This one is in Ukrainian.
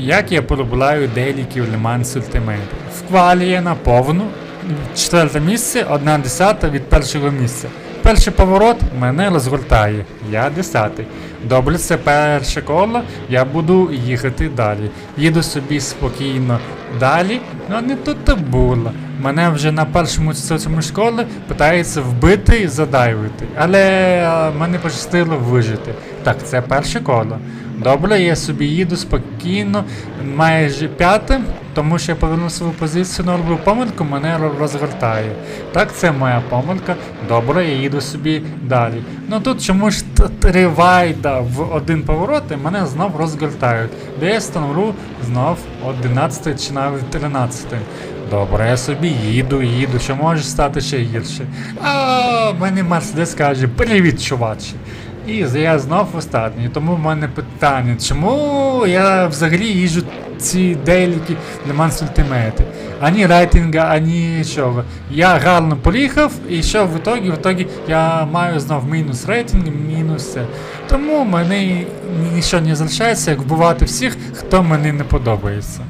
Як я полюбляю деякі Леман Ultimate. В квалі є на повну. Четверте місце, одна десята від першого місця. Перший поворот мене розгортає. Я десятий. Добре, це перше коло, я буду їхати далі. Їду собі спокійно далі, ну не тут то було. Мене вже на першому цьому школі питається вбити і задайвити. Але мене пощастило вижити. Так, це перше коло. Добре, я собі їду спокійно, майже п'ятим, тому що я повернув свою позицію на робив помилку, мене розгортає. Так, це моя помилка. Добре, я їду собі далі. Ну тут чомусь три вайда в один поворот і мене знов розгортають. Де я становлю знов 11 чи навіть 13. Добре, я собі їду, їду, що може стати ще гірше. А мені Мерседес каже, привіт, чуваче. І я знов останній. Тому в мене питання, чому я взагалі їжджу ці дейліки для Манс Ультимейти? Ані рейтинга, ані чого. Я гарно поїхав, і що в ітогі? В ітогі я маю знов мінус рейтинг, мінус це. Тому мені нічого не залишається, як вбивати всіх, хто мені не подобається.